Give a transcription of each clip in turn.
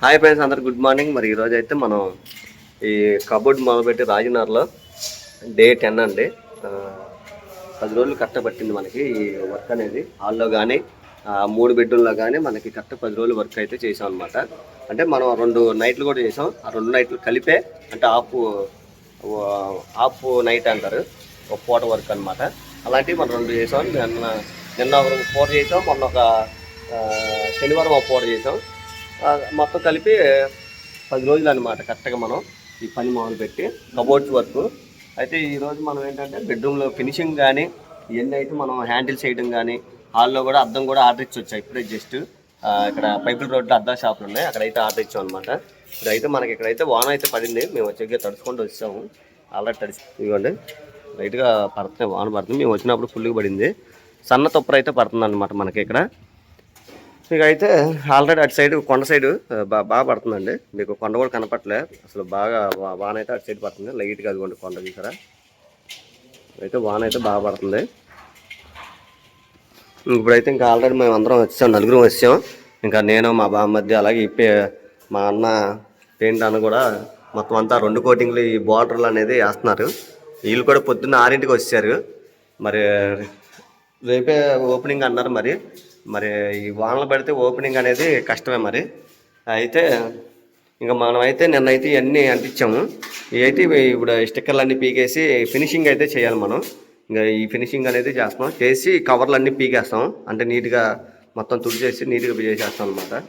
Hi friends అందరు good morning. మరి ఈరోజు అయితే మనం ఈ కబోర్డ్ మొదలుపెట్టి రాజనగర్లో డే టెన్ అండి. పది రోజులు కట్టబట్టింది మనకి ఈ వర్క్ అనేది. హాల్లో కానీ మూడు బెడ్రూమ్లో కానీ మనకి కరెక్ట్ పది రోజులు వర్క్ అయితే చేసాం అనమాట అంటే మనం రెండు నైట్లు కూడా చేసాం ఆ రెండు నైట్లు కలిపే అంటే ఆఫ్ ఆఫ్ నైట్ అంటారు. ఒక పూట వర్క్ అనమాట అలాంటివి మనం రెండు చేసాం నిన్న నిన్న ఒక పూట చేసాం మొన్న ఒక శనివారం ఒక పూట చేసాం మొత్తం కలిపి పది రోజులు అనమాట కరెక్ట్గా మనం ఈ పని మొదలు పెట్టి కబోర్డ్స్ వర్క్. అయితే ఈరోజు మనం ఏంటంటే బెడ్రూమ్లో ఫినిషింగ్ కానీ ఇవన్నీ అయితే మనం హ్యాండిల్ చేయడం కానీ హాల్లో కూడా అద్దం కూడా ఆర్డర్ ఇచ్చి వచ్చాయి ఇప్పుడే జస్ట్ ఇక్కడ పైపుల్ రోడ్లో అద్దం షాపులు ఉన్నాయి. అక్కడైతే ఆర్డర్ ఇచ్చాం అనమాట ఇప్పుడైతే మనకి ఇక్కడైతే వాన అయితే పడింది. మేము వచ్చే తడుచుకుంటూ వచ్చాము. ఆల్రెడీ తడిచి ఇవ్వండి లైట్గా పడుతున్నాయి వాన పడుతుంది. మేము వచ్చినప్పుడు ఫుల్గా పడింది. సన్న తొప్పర అయితే పడుతుంది అనమాట మనకి ఇక్కడ. ఇక అయితే ఆల్రెడీ అటు సైడ్ కొండ సైడ్ బాగా పడుతుందండి. మీకు కొండ కూడా కనపట్లే అసలు బాగా వాన అయితే అటు సైడ్ పడుతుంది. లైట్గా అదిగోండి కొండ చూసారా? అయితే వాన అయితే బాగా పడుతుంది. ఇప్పుడైతే ఇంకా ఆల్రెడీ మేము అందరం వచ్చాం నలుగురం వచ్చాం. ఇంకా నేను మా బావ మధ్య అలాగే ఇప్పే మా అన్న పెయింట్ అన్న కూడా మొత్తం అంతా రెండు కోటింగ్లు ఈ బార్డర్లు అనేది వేస్తున్నారు. వీళ్ళు కూడా పొద్దున్న ఆరింటికి వచ్చారు. మరి రేపే ఓపెనింగ్ అన్నారు మరి. మరి ఈ వానలు పడితే ఓపెనింగ్ అనేది కష్టమే మరి. అయితే ఇంకా మనం అయితే నిన్నైతే ఇవన్నీ అంటించాము. ఇవైతే అయితే ఇప్పుడు స్టిక్కర్లు అన్నీ పీకేసి ఫినిషింగ్ అయితే చేయాలి మనం. ఇంకా ఈ ఫినిషింగ్ అనేది చేస్తాం చేసి కవర్లు అన్నీ పీకేస్తాం. అంటే నీట్గా మొత్తం తుడి చేసి నీట్గా చేసేస్తాం అనమాట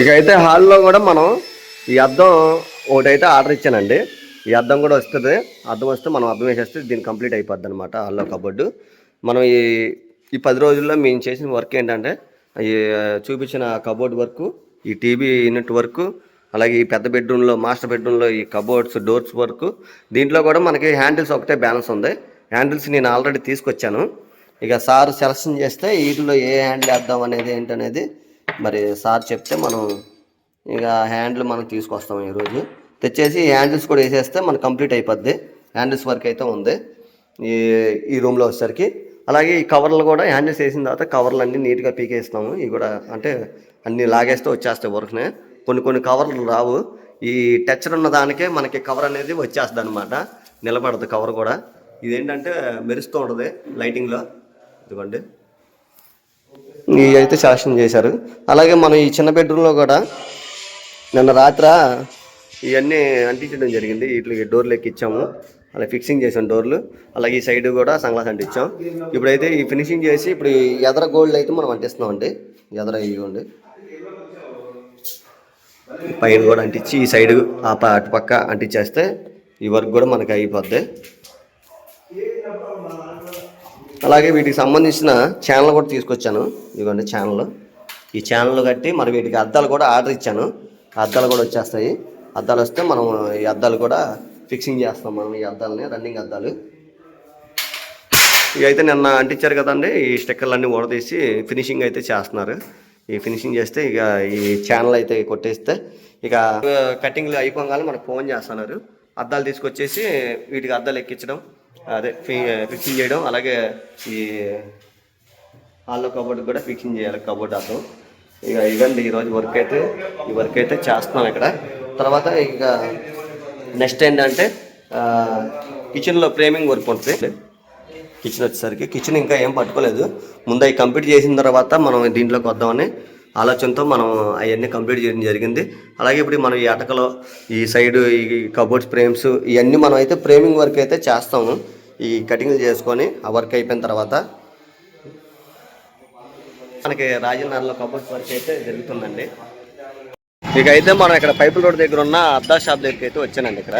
ఇక అయితే హాల్లో కూడా మనం ఈ అద్దం ఒకటైతే ఆర్డర్ ఇచ్చానండి. ఈ అద్దం కూడా వస్తుంది. అద్దం వస్తే మనం అద్దం వేసేస్తే దీన్ని కంప్లీట్ అయిపోద్ది అనమాట అల్లో కబోర్డు. మనం ఈ ఈ పది రోజుల్లో మేము చేసిన వర్క్ ఏంటంటే ఈ చూపించిన కబోర్డ్ వర్క్ ఈ టీవీ యూనిట్ వర్క్ అలాగే ఈ పెద్ద బెడ్రూమ్లో మాస్టర్ బెడ్రూమ్లో ఈ కబోర్డ్స్ డోర్స్ వర్క్ దీంట్లో కూడా మనకి హ్యాండిల్స్ ఒకటే బ్యాలెన్స్ ఉంది. హ్యాండిల్స్ నేను ఆల్రెడీ తీసుకొచ్చాను. ఇక సార్ సెలక్షన్ చేస్తే వీటిలో ఏ హ్యాండిల్ వేద్దాం అనేది ఏంటనేది మరి సార్ చెప్తే మనం ఇక హ్యాండిల్ మనం తీసుకొస్తాం ఈరోజు. తెచ్చేసి హ్యాండిల్స్ కూడా వేసేస్తే మనకు కంప్లీట్ అయిపోద్ది. హ్యాండిల్స్ వర్క్ అయితే ఉంది. ఈ ఈ రూమ్లో వచ్చేసరికి. అలాగే ఈ కవర్లు కూడా హ్యాండిల్స్ వేసిన తర్వాత కవర్లు అన్నీ నీట్గా పీకేస్తాము ఇవి కూడా అంటే అన్నీ లాగేస్తే వచ్చేస్తాయి వర్క్నే కొన్ని కొన్ని కవర్లు రావు. ఈ టచ్చర్ ఉన్న దానికే మనకి కవర్ అనేది వచ్చేస్తుంది అనమాట నిలబడదు కవర్ కూడా. ఇదేంటంటే మెరుస్తూ ఉంటుంది లైటింగ్లో ఇదిగోండి. ఇవి అయితే సెలక్షన్ చేశారు. అలాగే మనం ఈ చిన్న బెడ్రూమ్లో కూడా నిన్న రాత్ర ఇవన్నీ అంటించడం జరిగింది. వీటికి డోర్లు ఎక్కిచ్చాము. అలా ఫిక్సింగ్ చేసాం డోర్లు. అలాగే ఈ సైడ్ కూడా సంగ్లాస్ అంటించాం. ఇప్పుడైతే ఈ ఫినిషింగ్ చేసి ఇప్పుడు ఈ ఎదర గోల్డ్ అయితే మనం అంటిస్తున్నాం అండి ఎదర ఇవ్వండి పైన కూడా అంటించి ఈ సైడ్ ఆ ప- అటు పక్క అంటించేస్తే ఈ వర్క్ కూడా మనకి అయిపోద్ది. అలాగే వీటికి సంబంధించిన ఛానల్ కూడా తీసుకొచ్చాను. ఇదిగోండి ఛానల్ ఈ ఛానల్ కట్టి మరి వీటికి అద్దాలు కూడా ఆర్డర్ ఇచ్చాను. అద్దాలు కూడా వచ్చేస్తాయి. అద్దాలు వస్తే మనం ఈ అద్దాలు కూడా ఫిక్సింగ్ చేస్తాం మనం ఈ అద్దాలని రన్నింగ్ అద్దాలు. ఇవి అయితే నిన్న అంటించారు కదండి ఈ స్టిక్కర్లు అన్నీ ఊడదీసి ఫినిషింగ్ అయితే చేస్తున్నారు. ఈ ఫినిషింగ్ చేస్తే ఇక ఈ ఛానల్ అయితే కొట్టేస్తే ఇక కటింగ్లు అయిపోగానే మనకు ఫోన్ చేస్తున్నారు. అద్దాలు తీసుకొచ్చేసి వీటికి అద్దాలు ఎక్కించడం అదే ఫి- ఫిక్సింగ్ చేయడం అలాగే ఈ హాల్లో కబోర్డ్ కూడా ఫిక్సింగ్ చేయాలి కబోర్డ్ అద్దం. ఇక ఇవ్వండి ఈరోజు వర్క్ అయితే ఈ వర్క్ అయితే చేస్తున్నాం ఇక్కడ. తర్వాత ఇంకా నెక్స్ట్ ఏంటంటే కిచెన్లో ఫ్రేమింగ్ వర్క్ ఉంటుంది. కిచెన్ వచ్చేసరికి కిచెన్ ఇంకా ఏం పట్టుకోలేదు. ముందు అవి కంప్లీట్ చేసిన తర్వాత మనం దీంట్లోకి వద్దామని ఆలోచనతో మనం అవన్నీ కంప్లీట్ చేయడం జరిగింది. అలాగే ఇప్పుడు మనం ఈ అటకలో ఈ సైడ్ ఈ కబోర్డ్స్ ఫ్రేమ్స్ ఇవన్నీ మనం అయితే ఫ్రేమింగ్ వర్క్ అయితే చేస్తాము. ఈ కటింగ్లు చేసుకొని ఆ వర్క్ అయిపోయిన తర్వాత మనకి రాజనగర్లో కబోర్డ్స్ వర్క్ అయితే జరుగుతుందండి. ఇక అయితే మనం ఇక్కడ పైపుల్ రోడ్ దగ్గర ఉన్న అద్దా షాప్ దగ్గరికి అయితే వచ్చానండి ఇక్కడ.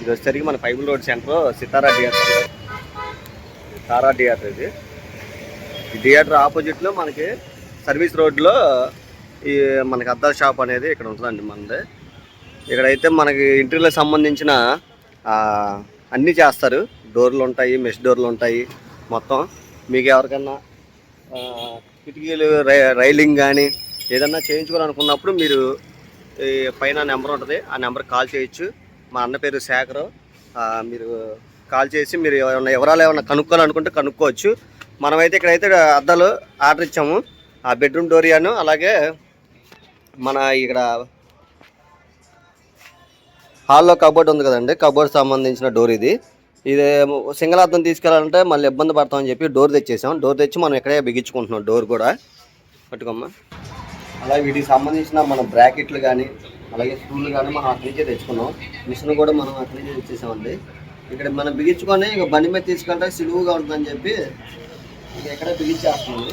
ఇది వచ్చేసరికి మన పైపుల్ road centre Sitara theatre. Tara theatre ఇది. ఈ థియేటర్ ఆపోజిట్లో మనకి సర్వీస్ రోడ్లో ఈ మనకి అద్దాల షాప్ అనేది ఇక్కడ ఉంటుందండి మనది. ఇక్కడైతే మనకి ఇంటర్వ్యూలకు సంబంధించిన అన్నీ చేస్తారు. డోర్లు ఉంటాయి మెష్ డోర్లు ఉంటాయి మొత్తం. మీకు ఎవరికన్నా కిటికీలు రై- రైలింగ్ కానీ ఏదన్నా చేయించుకోవాలనుకున్నప్పుడు మీరు పైన నెంబర్ ఉంటుంది. ఆ నెంబర్ కాల్ చేయొచ్చు. మా అన్న పేరు శేఖర్. మీరు కాల్ చేసి మీరు ఏమైనా వివరాలు ఏమైనా కనుక్కోవాలనుకుంటే కనుక్కోవచ్చు. మనమైతే ఇక్కడైతే అద్దాలు ఆర్డర్ ఇచ్చాము. ఆ బెడ్రూమ్ డోరియాను అలాగే మన ఇక్కడ హాల్లో కబోర్డ్ ఉంది కదండి. కబోర్డ్ సంబంధించిన డోర్ ఇది. ఇది సింగల్ అద్దం తీసుకెళ్ళాలంటే మళ్ళీ ఇబ్బంది పడతామని చెప్పి డోర్ తెచ్చేసాం. డోర్ తెచ్చి మనం ఇక్కడే బిగించుకుంటున్నాం. డోర్ కూడా. పట్టుకోమ్మా. అలాగే వీటికి సంబంధించిన మన బ్రాకెట్లు కానీ అలాగే స్క్రూలు కానీ మనం అక్కడి నుంచే తెచ్చుకున్నాం. మిషన్ కూడా మనం అక్కడి నుంచే తెచ్చేసామండి. ఇక్కడ మనం బిగించుకొని ఇక బండి మీద తీసుకుంటే సులువుగా ఉంటుందని చెప్పి ఇక ఎక్కడ బిగించేస్తుంది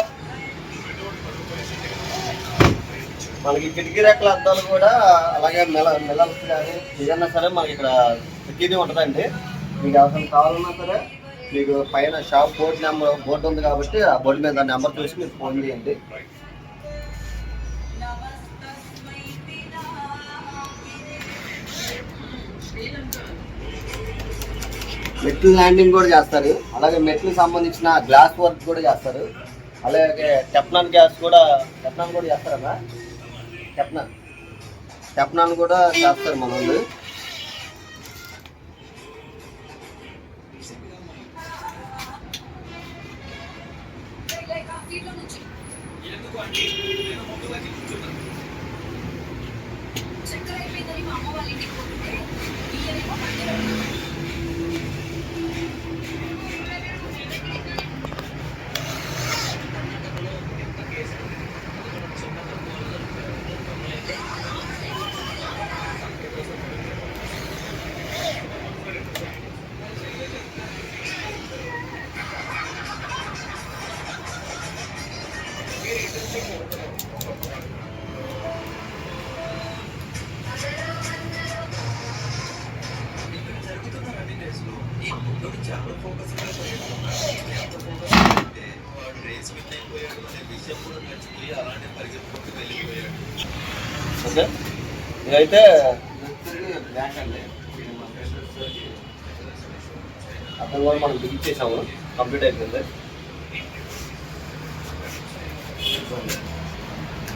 మనకి కిటికీ రెక్కల అద్దాలు కూడా అలాగే మెల మెలల్స్ కానీ ఏదన్నా సరే మనకి ఇక్కడ ప్రతిదీ ఉంటుందండి. మీకు అవసరం కావాలన్నా సరే మీకు పైన షాప్ బోర్డు నెంబర్ బోర్డు ఉంది కాబట్టి ఆ బోర్డు మీద నెంబర్ చూసి మీరు ఫోన్ చేయండి. మెట్లు ల్యాండింగ్ కూడా చేస్తారు. అలాగే మెట్లు సంబంధించిన గ్లాస్ వర్క్ కూడా చేస్తారు. అలాగే టెప్నాన్ గ్యాస్ కూడా టెప్నాన్ కూడా చేస్తారన్నా టెప్నాన్ టెప్నాన్ కూడా చేస్తారు మన వాళ్ళు ఓకే? ఇదైతే అతను కూడా మనం బిగించేసాము కంప్లీట్ అయిపోయింది.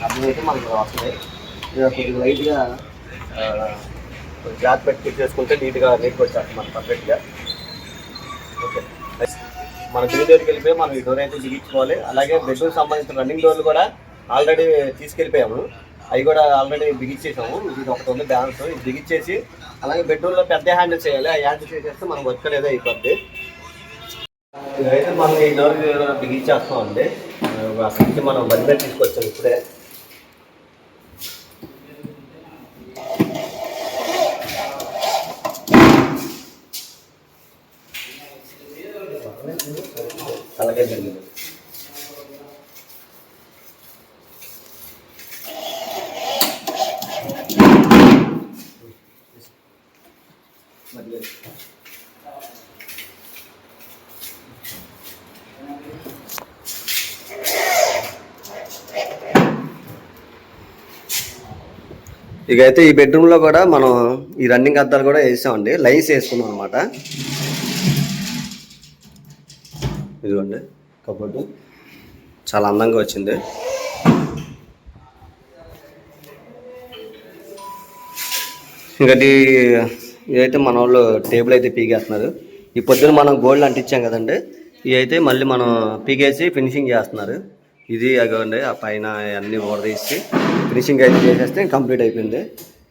అర్థం మనకి వస్తున్నాయి ఇక కొద్దిగా లైట్గా క్లాత్ పెట్టి చేసుకుంటే నీట్గా నీట్ వచ్చేస్తుంది మనకి పర్ఫెక్ట్గా ఓకే. మన బిల్ దగ్గరికి వెళ్ళిపోయి మనం ఈ డోర్ అయితే బిగించుకోవాలి అలాగే బెడ్రూమ్ సంబంధించిన రన్నింగ్ డోర్లు కూడా ఆల్రెడీ తీసుకెళ్ళిపోయాము. అవి కూడా ఆల్రెడీ బిగించేసాము. ఇది ఒకటి ఉంది బ్యాలెన్స్ ఇది బిగించేసి అలాగే బెడ్రూమ్లో పెద్ద హ్యాండిల్ చేయాలి. ఆ హ్యాండిల్ చేసేస్తే మనం వర్క్ అనేది అయిపోద్ది. ఇదైతే మనం ఈ డోర్ బిగించేస్తామండి అక్కడి నుంచి మనం బండి తీసుకొచ్చాం ఇప్పుడే అలాగే జరిగింది ఇక అయితే ఈ బెడ్రూమ్లో కూడా మనం ఈ రన్నింగ్ అద్దాలు కూడా వేసామండి. లైన్స్ వేసుకున్నాం అనమాట ఇదిగోండి కబోర్డు. చాలా అందంగా వచ్చింది. ఇంకటి ఇదైతే మన వాళ్ళు టేబుల్ అయితే పీకేస్తున్నారు. ఈ పొద్దున మనం గోల్డ్ అంటించాం కదండి ఇదైతే మళ్ళీ మనం పీకేసి ఫినిషింగ్ చేస్తున్నారు. ఇది అగండి ఆ పైన అన్నీ ఓడదీసి ఫినిషింగ్ అయితే చేసేస్తే కంప్లీట్ అయిపోయింది.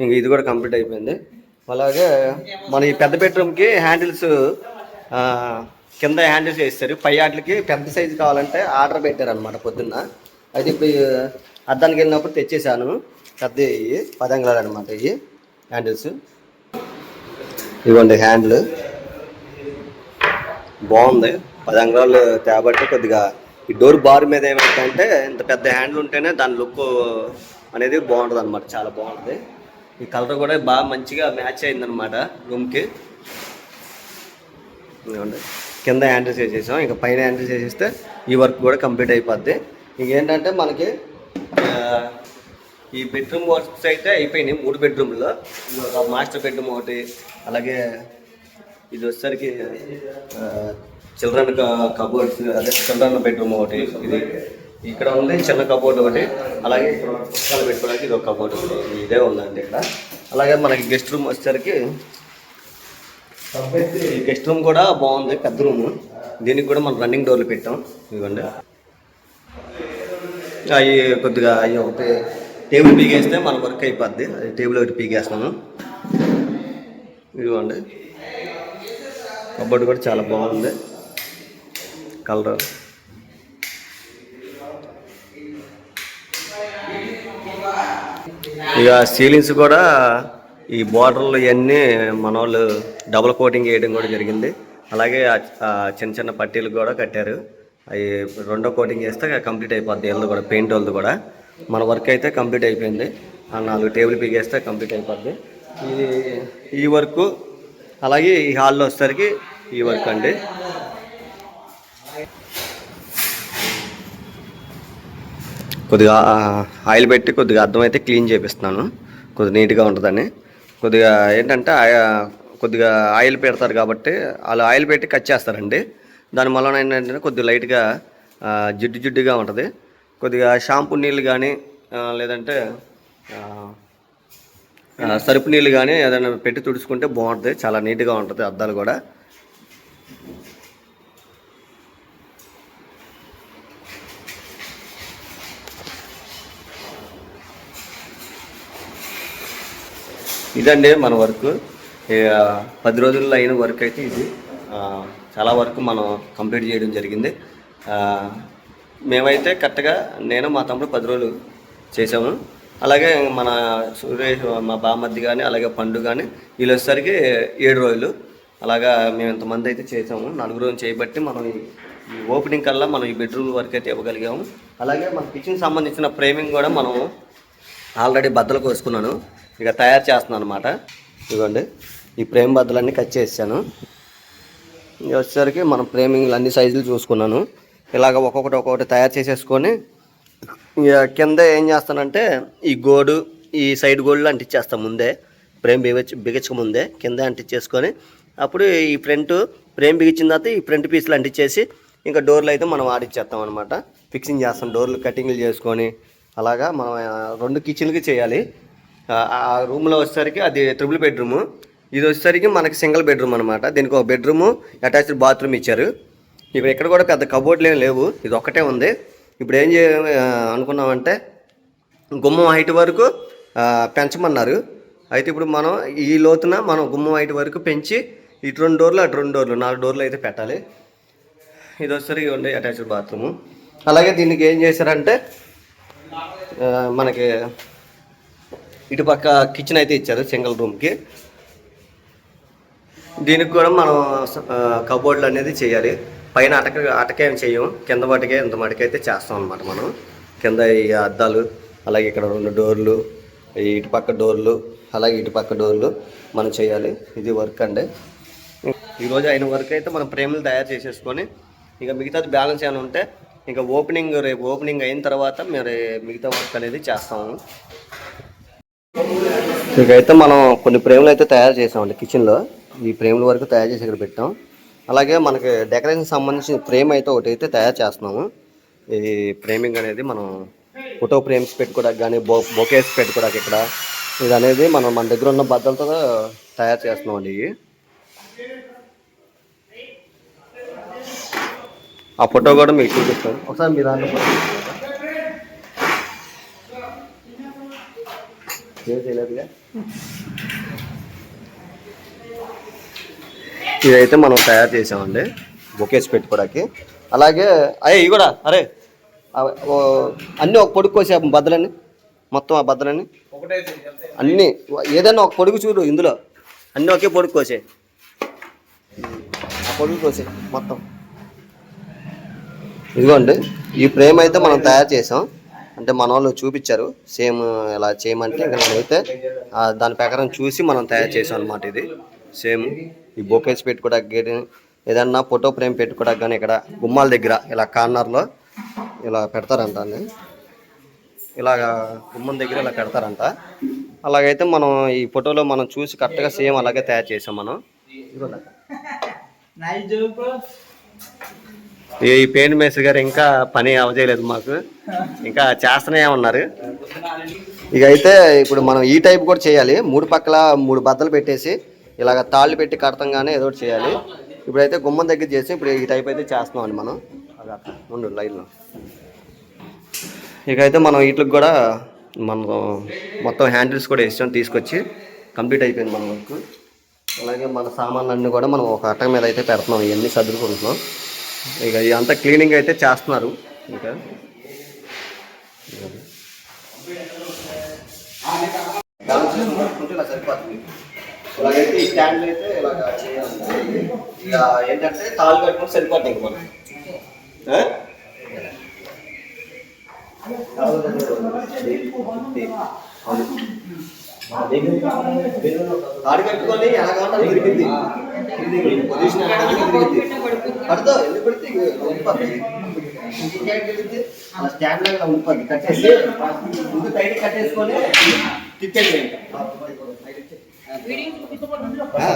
ఇంక ఇది కూడా కంప్లీట్ అయిపోయింది. అలాగే మన ఈ పెద్ద బెడ్రూమ్కి హ్యాండిల్స్ కింద హ్యాండిల్స్ వేస్తారు. పై ఆటలకి పెద్ద సైజు కావాలంటే ఆర్డర్ పెట్టారనమాట పొద్దున్న. అయితే ఇప్పుడు అద్దానికి వెళ్ళినప్పుడు తెచ్చేసాను. పెద్ద ఇవి అనమాట ఇవి హ్యాండిల్స్ ఇవ్వండి హ్యాండిల్. బాగుంది. పది అంగుళాలు తేబట్టి కొద్దిగా ఈ డోర్ బార్ మీద ఏమైందంటే ఇంత పెద్ద హ్యాండిల్ ఉంటేనే దాని లుక్ అనేది బాగుంటుంది అనమాట చాలా బాగుంటుంది ఈ కలర్ కూడా బాగా మంచిగా మ్యాచ్ అయిందనమాట రూమ్కి. కింద హ్యాండిల్ చేసేసాం. ఇంకా పైన హ్యాండిల్ చేసేస్తే ఈ వర్క్ కూడా కంప్లీట్ అయిపోద్ది. ఇంకేంటంటే మనకి ఈ బెడ్రూమ్ వర్క్స్ అయితే అయిపోయినాయి మూడు బెడ్రూమ్లో మాస్టర్ బెడ్రూమ్ ఒకటి అలాగే ఇది వచ్చేసరికి చిల్డ్రన్ కబోర్డ్స్ అదే చిల్డ్రన్ బెడ్రూమ్ ఒకటి ఇది ఇక్కడ ఉంది చిన్న కబోర్డ్ ఒకటి అలాగే ఇక్కడ పుస్తకాలు పెట్టుకోవడానికి ఇది ఒక కబోర్డ్ ఒకటి ఇదే ఉందండి ఇక్కడ. అలాగే మనకి గెస్ట్ రూమ్ వచ్చేసరికి ఈ గెస్ట్ రూమ్ కూడా బాగుంది పెద్ద రూమ్ దీనికి కూడా మనం రన్నింగ్ డోర్లు పెట్టాం ఇవ్వండి అవి కొద్దిగా అవి ఒకటి టేబుల్ పీకేస్తే మన వర్క్ అయిపోద్ది. అది టేబుల్ ఒకటి పీకేస్తాను ఇదిగోండి. కబోర్డ్ కూడా చాలా బాగుంది. కలర్. ఇక సీలింగ్స్ కూడా ఈ బోర్డర్లు ఇవన్నీ మన వాళ్ళు డబుల్ కోటింగ్ వేయడం కూడా జరిగింది. అలాగే చిన్న చిన్న పట్టీలు కూడా కట్టారు. అవి రెండో కోటింగ్ వేస్తే కంప్లీట్ అయిపోద్ది. ఇల్లు కూడా పెయింట్ వాళ్ళది కూడా. మన వర్క్ అయితే కంప్లీట్ అయిపోయింది. ఆ నాలుగు టేబుల్ పీకేస్తే కంప్లీట్ అయిపోద్ది. ఇది ఈ వర్క్ అలాగే ఈ హాల్లో వచ్చేసరికి ఈ వర్క్ అండి. కొద్దిగా ఆయిల్ పెట్టి కొద్దిగా అర్థమైతే క్లీన్ చేపిస్తున్నాను. కొద్దిగా నీట్గా ఉంటుందని. కొద్దిగా ఏంటంటే కొద్దిగా ఆయిల్ పెడతారు కాబట్టి వాళ్ళు ఆయిల్ పెట్టి కట్ చేస్తారండి. దాని వలన ఏంటంటే కొద్దిగా లైట్గా జిడ్డు జిడ్డుగా ఉంటుంది. కొద్దిగా షాంపూ నీళ్ళు కానీ లేదంటే సరుపు నీళ్ళు కానీ ఏదైనా పెట్టి తుడుచుకుంటే బాగుంటుంది చాలా నీట్గా ఉంటుంది అద్దాలు కూడా. ఇదండి మన వర్క్. ఇక పది రోజుల్లో అయిన వర్క్ అయితే ఇది. చాలా వరకు మనం కంప్లీట్ చేయడం జరిగింది. మేమైతే కరెక్ట్గా నేను మా తమ్ముడు పది రోజులు చేసాము అలాగే మన సురేష్ మా బామ్మద్ది కానీ అలాగే పండు కానీ వీళ్ళు వచ్చేసరికి ఏడు రోజులు. అలాగా మేము ఇంతమంది అయితే చేసాము నలుగురు చేయబట్టి మనం ఈ ఓపెనింగ్ కల్లా మనం ఈ బెడ్రూమ్ వరకు అయితే ఇవ్వగలిగాము. అలాగే మన కిచెన్ సంబంధించిన ఫ్రేమింగ్ కూడా మనం ఆల్రెడీ బద్దలు కోసుకున్నాను. ఇక తయారు చేస్తున్నాను అనమాట ఇదిగోండి. ఈ ఫ్రేమ్ బద్దలన్నీ కట్ చేసాను ఇక వచ్చేసరికి మనం ఫ్రేమింగ్లు అన్ని సైజులు చూసుకున్నాను. ఇలాగ ఒక్కొక్కటి ఒక్కొక్కటి తయారు చేసేసుకొని ఇక కింద ఏం చేస్తానంటే ఈ గోడు ఈ సైడ్ గోళ్ళు అంటించేస్తాం ముందే ఫ్రేమ్ బిగించ బిగించక ముందే కింద అంటించేసుకొని అప్పుడు ఈ ఫ్రంట్ ఫ్రేమ్ బిగించిన తర్వాత ఈ ఫ్రంట్ పీసులు అంటించేసి ఇంకా డోర్లు అయితే మనం ఆడిచ్చేస్తాం అనమాట ఫిక్సింగ్ చేస్తాం డోర్లు కటింగ్లు చేసుకొని అలాగా మనం రెండు కిచెన్లకి చేయాలి. ఆ ఆ రూమ్లో వచ్చేసరికి అది ట్రిపుల్ బెడ్రూము. ఇది వచ్చేసరికి మనకి సింగిల్ బెడ్రూమ్ అనమాట దీనికి ఒక బెడ్రూము అటాచ్డ్ బాత్రూమ్ ఇచ్చారు. ఇప్పుడు ఇక్కడ కూడా పెద్ద కబోర్డ్లు ఏం లేవు. ఇది ఒక్కటే ఉంది. ఇప్పుడు ఏం చే అనుకున్నామంటే గుమ్మం హైట్ వరకు పెంచమన్నారు. అయితే ఇప్పుడు మనం ఈ లోతున మనం గుమ్మం హైట్ వరకు పెంచి ఇటు రెండు డోర్లు అటు రెండు డోర్లు నాలుగు డోర్లు అయితే పెట్టాలి. ఇది వచ్చేసరికి ఉండే అటాచ్డ్ బాత్రూము అలాగే దీనికి ఏం చేశారంటే మనకి ఇటుపక్క కిచెన్ అయితే ఇచ్చారు సింగిల్ రూమ్కి దీనికి కూడా మనం కబోర్డ్లు అనేది చేయాలి. పైన అటక అటకేం చేయం. కింద వాటికే ఇంత మటుకైతే చేస్తాం అనమాట మనం. కింద ఈ అద్దాలు అలాగే ఇక్కడ రెండు డోర్లు ఇటు ఇటుపక్క డోర్లు అలాగే ఇటుపక్క డోర్లు మనం చేయాలి. ఇది వర్క్ అండి. ఈరోజు అయిన వర్క్ అయితే మనం ఫ్రేమ్లు తయారు చేసేసుకొని ఇక మిగతాది బ్యాలెన్స్ ఏమైనా ఉంటే ఇంకా ఓపెనింగ్ రేపు ఓపెనింగ్ అయిన తర్వాత మీరు మిగతా వర్క్ అనేది చేస్తాము. ఇకైతే మనం కొన్ని ఫ్రేమ్లు అయితే తయారు చేసామండి కిచెన్లో. ఈ ఫ్రేమ్ల వరకు తయారు చేసి ఇక్కడ పెట్టాం. అలాగే మనకి డెకరేషన్ సంబంధించిన ఫ్రేమ్ అయితే ఒకటి అయితే తయారు చేస్తున్నాము. ఈ ఫ్రేమింగ్ అనేది మనం ఫోటో ఫ్రేమ్స్ పెట్టుకోవడానికి కానీ బో బొకేస్ పెట్టుకోవడానికి ఇక్కడ ఇది అనేది మనం మన దగ్గర ఉన్న బద్దలతో తయారు చేస్తున్నామండి అండి ఆ ఫోటో కూడా మీకు చూపిస్తాను. ఒకసారి మీ దాంట్లో ఏం చేయలేదుగా? ఇదైతే మనం తయారు చేసామండి. బొకేస్ పెట్టుకోవడానికి అలాగే అయ్యే ఇవి కూడా అరే అన్నీ ఒక పొడుగు కోసే బద్దలన్నీ? మొత్తం ఆ బద్దలన్నీ? అన్నీ ఏదైనా ఒక పొడుగు చూడు ఇందులో. అన్నీ ఒకే పొడుగు కోసే. ఆ పొడుగు కోసే మొత్తం. ఇదిగోండి ఈ ఫ్రేమ్ అయితే మనం తయారు చేసాం. అంటే మన వాళ్ళు చూపించారు. సేమ్ ఇలా చేయమంటే ఇంకా నేనైతే ఆ, దాని ప్రకారం చూసి మనం తయారు చేసాం అనమాట ఇది. సేమ్. ఈ బొకేస్ పెట్టుకోవడానికి కానీ ఏదన్నా ఫోటో ఫ్రేమ్ పెట్టుకోవడానికి కానీ ఇక్కడ గుమ్మాల దగ్గర ఇలా కార్నర్లో ఇలా పెడతారంట అండి ఇలాగ గుమ్మం దగ్గర ఇలా పెడతారంట. అలాగైతే మనం ఈ ఫోటోలో మనం చూసి కరెక్ట్గా సేమ్ అలాగే తయారు చేసాం మనం. ఈ పెయింట్ మేస్త్రి గారు ఇంకా పని అవజేయలేదు మాకు. ఇంకా చేస్తూనే ఉన్నారు. ఇక అయితే ఇప్పుడు మనం ఈ టైప్ కూడా చేయాలి. మూడు పక్కల మూడు బద్దలు పెట్టేసి ఇలాగ తాళ్ళు పెట్టి కడతంగానే కానీ ఏదో ఒకటి చేయాలి. ఇప్పుడైతే గుమ్మం దగ్గర చేసి ఇప్పుడు ఈ టైప్ అయితే చేస్తున్నాం అండి మనం. అది ఉండు లైన్లో. ఇక అయితే మనం వీటికి కూడా మనం మొత్తం హ్యాండిల్స్ కూడా ఇష్టం తీసుకొచ్చి కంప్లీట్ అయిపోయింది మన వర్క్. అలాగే మన సామాన్లన్నీ కూడా మనం ఒక అట్ట మీద అయితే పెడుతున్నాం ఇవన్నీ సర్దుకుంటున్నాం. ఇక ఇదంతా క్లీనింగ్ అయితే చేస్తున్నారు. ఇంకా ఇలా సరిపోతుంది ఇలాగైతే ఈ స్టాండ్ అయితే ఇలాగ చేయాలి. ఇక ఏంటంటే తాళ్ళు కట్టుకుంటే సరిపోతుంది ఇంక మనం? తాడు కట్టుకొని ఎలా కావాలంటే తిరిగింది పొజిషన్ తిరిగింది పడతావు ఎందుకు పడితే ఉండిపోతుంది స్టాండ్ లాగా ఉండిపోద్ది కట్టేసి ముందు టైట్ కట్టేసుకొని తిప్పేది వీడియో ఆ,